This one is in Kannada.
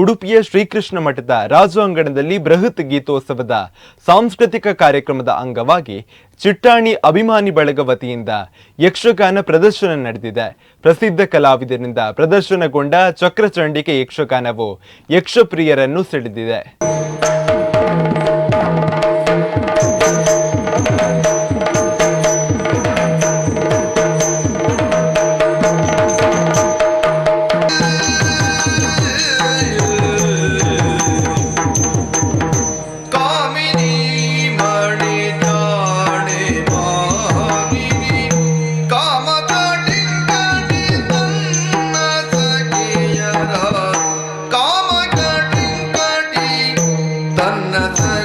ಉಡುಪಿಯ ಶ್ರೀಕೃಷ್ಣ ಮಠದ ರಾಜು ಅಂಗಣದಲ್ಲಿ ಬೃಹತ್ ಗೀತೋತ್ಸವದ ಸಾಂಸ್ಕೃತಿಕ ಕಾರ್ಯಕ್ರಮದ ಅಂಗವಾಗಿ ಚಿಟ್ಟಾಣಿ ಅಭಿಮಾನಿ ಬಳಗ ವತಿಯಿಂದ ಯಕ್ಷಗಾನ ಪ್ರದರ್ಶನ ನಡೆದಿದೆ. ಪ್ರಸಿದ್ಧ ಕಲಾವಿದರಿಂದ ಪ್ರದರ್ಶನಗೊಂಡ ಚಕ್ರಚಂಡಿಕೆ ಯಕ್ಷಗಾನವು ಯಕ್ಷಪ್ರಿಯರನ್ನು ಸೆಳೆದಿದೆ. not time.